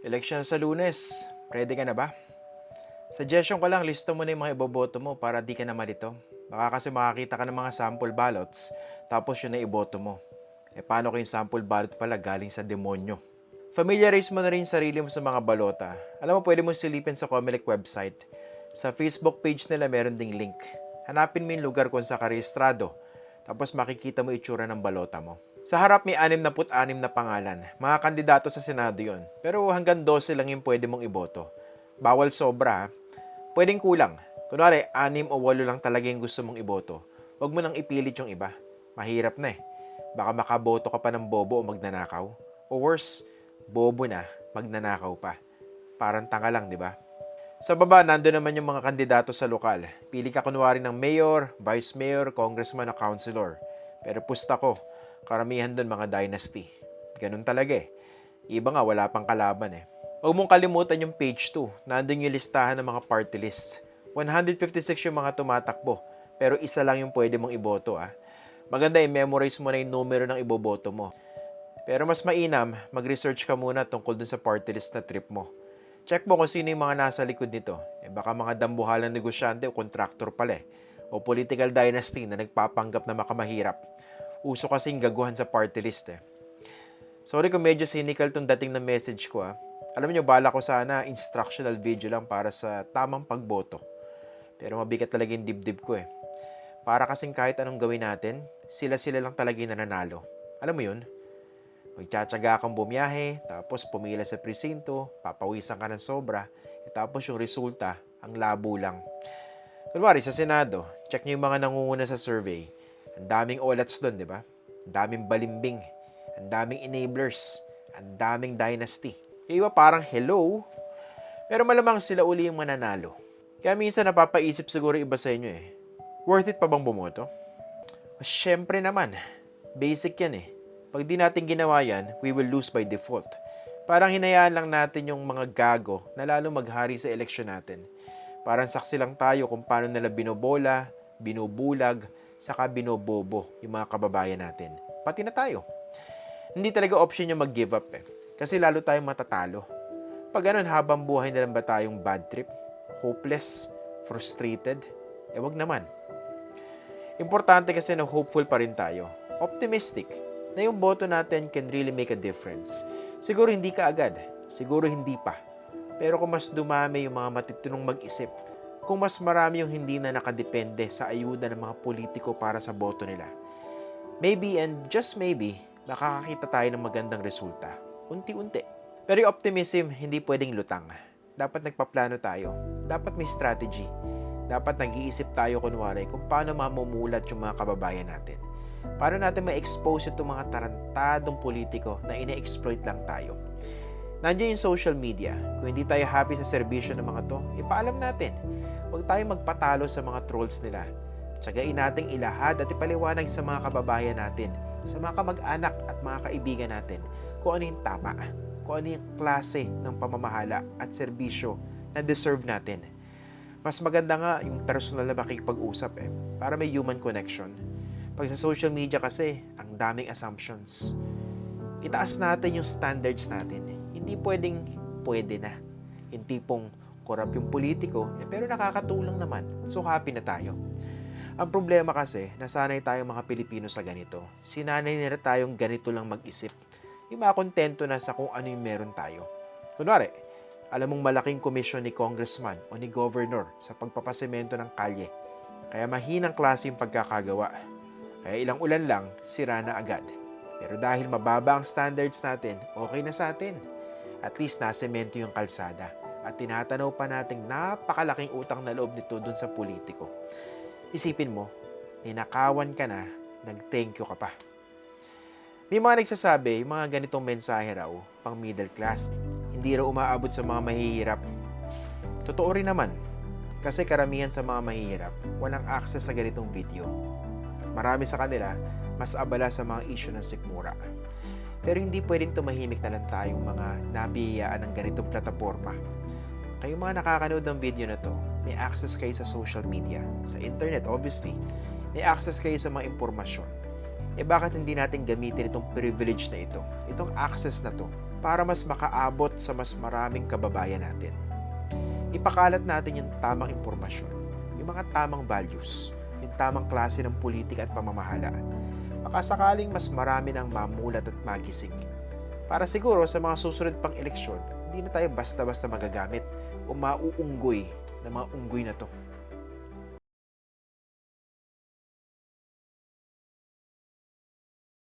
Eleksyon sa lunes. Ready ka na ba? Suggestion ko lang, listo mo na yung mga iboboto mo para di ka na malito. Baka kasi makakita ka ng mga sample ballots, tapos yun na iboto mo. Eh paano kung yung sample ballot pala galing sa demonyo? Familiarize mo na rin sarili mo sa mga balota. Alam mo, pwede mo silipin sa Comelec website. Sa Facebook page nila meron ding link. Hanapin mo yung lugar kung sa karehistrado. Tapos makikita mo itsura ng balota mo. Sa harap may 66 na pangalan. Mga kandidato sa Senado yon. Pero hanggang 12 lang yung pwede mong iboto. Bawal sobra. Pwedeng kulang. Kunwari, 6 o 8 lang talaga yung gusto mong iboto. Huwag mo nang ipilit yung iba. Mahirap na eh. Baka makaboto ka pa ng bobo o magnanakaw. O worse, bobo na, magnanakaw pa. Parang tanga lang, di ba? Sa baba, nando naman yung mga kandidato sa lokal. Pili ka kunwari ng mayor, vice mayor, congressman o councilor. Pero pusta ko, karamihan doon mga dynasty. Ganun talaga eh. Iba nga, wala pang kalaban eh. Huwag mong kalimutan yung page 2. Nandun yung listahan ng mga party list. 156 yung mga tumatakbo. Pero isa lang yung pwede mong iboto ah. Maganda i-memorize mo na yung numero ng iboboto mo. Pero mas mainam, mag-research ka muna tungkol dun sa party list na trip mo. Check mo kung sino yung mga nasa likod nito. Eh baka mga dambuhalang negosyante o kontraktor pala eh. O political dynasty na nagpapanggap na makamahirap. Uso kasing gaguhan sa party list eh. Sorry kung medyo cynical tong dating na message ko ah. Alam niyo, bala ko sana instructional video lang para sa tamang pagboto. Pero mabigat talaga yung dibdib ko eh. Para kasing kahit anong gawin natin, sila-sila lang talaga yung nananalo. Alam mo yun? Magtsatsaga kang bumiyahe, tapos pumila sa presinto, papawisan ka ng sobra, eh, tapos yung resulta, ang labo lang. Kunwari, sa Senado, check nyo yung mga nangunguna sa survey. Ang daming olats doon, di ba? Ang daming balimbing. Ang daming enablers. Ang daming dynasty. Yung iba parang hello, pero malamang sila uli yung mananalo. Kaya minsan napapaisip siguro iba sa inyo eh. Worth it pa bang bumoto? Siyempre naman. Basic yan eh. Pag di natin ginawa yan, we will lose by default. Parang hinayaan lang natin yung mga gago na lalo maghari sa eleksyon natin. Parang saksi lang tayo kung paano nila binobola, binubulag, saka binobobo yung mga kababayan natin. Pati na tayo. Hindi talaga option yung mag-give up eh. Kasi lalo tayong matatalo. Pag ganun, habang buhay na lang ba tayong bad trip? Hopeless? Frustrated? Eh wag naman. Importante kasi na hopeful pa rin tayo. Optimistic na yung boto natin can really make a difference. Siguro hindi ka agad. Siguro hindi pa. Pero kung mas dumami yung mga matitunong mag-isip, kung mas marami yung hindi na nakadepende sa ayuda ng mga politiko para sa boto nila, maybe and just maybe, makakakita tayo ng magandang resulta. Unti-unti. Pero yung optimism, hindi pwedeng lutang. Dapat nagpaplano tayo. Dapat may strategy. Dapat nag-iisip tayo kunwari kung paano mamumulat yung mga kababayan natin. Paano natin ma-expose itong mga tarantadong politiko na ine-exploit lang tayo. Nandiyan yung social media. Kung hindi tayo happy sa serbisyo ng mga to, ipaalam natin. Huwag tayong magpatalo sa mga trolls nila. Tsagain nating ilahad at ipaliwanag sa mga kababayan natin, sa mga kamag-anak at mga kaibigan natin kung ano yung tama, kung ano yung klase ng pamamahala at serbisyo na deserve natin. Mas maganda nga yung personal na makikipag-usap eh, para may human connection. Pag sa social media kasi, ang daming assumptions. Itaas natin yung standards natin. Hindi pwedeng pwede na. Yung tipong korap yung politiko, eh, pero nakakatulong naman. So happy na tayo. Ang problema kasi, nasanay tayong mga Pilipino sa ganito. Sinanay nila tayong ganito lang mag-isip. Yung mga na sa kung ano yung meron tayo. Kunwari, alam mong malaking komisyon ni congressman o ni governor sa pagpapasemento ng kalye. Kaya mahinang klase yung pagkakagawa. Kaya ilang ulan lang, sira na agad. Pero dahil mababa ang standards natin, okay na sa atin. At least nasemento yung kalsada. At tinatanaw pa nating napakalaking utang na loob nito dun sa politiko. Isipin mo, ninakawan ka na, nag-thank you ka pa. May mga nagsasabi, yung mga ganitong mensahe raw, pang middle class, hindi raw umaabot sa mga mahihirap. Totoo rin naman, kasi karamihan sa mga mahihirap, walang access sa ganitong video. At marami sa kanila, mas abala sa mga issue ng sikmura. Pero hindi pwedeng tumahimik na lang tayong mga nabiyayaan ng ganitong plataforma. Kayong mga nakakanood ng video na to, may access kayo sa social media, sa internet obviously. May access kayo sa mga impormasyon. Eh bakit hindi natin gamitin itong privilege na ito, itong access na to, para mas makaabot sa mas maraming kababayan natin. Ipakalat natin yung tamang impormasyon, yung mga tamang values, yung tamang klase ng politika at pamamahala. Baka sakaling mas marami ng mamulat at magising. Para siguro sa mga susunod pang eleksyon, hindi na tayo basta-basta magagamit o mauunggoy ng mga unggoy na to.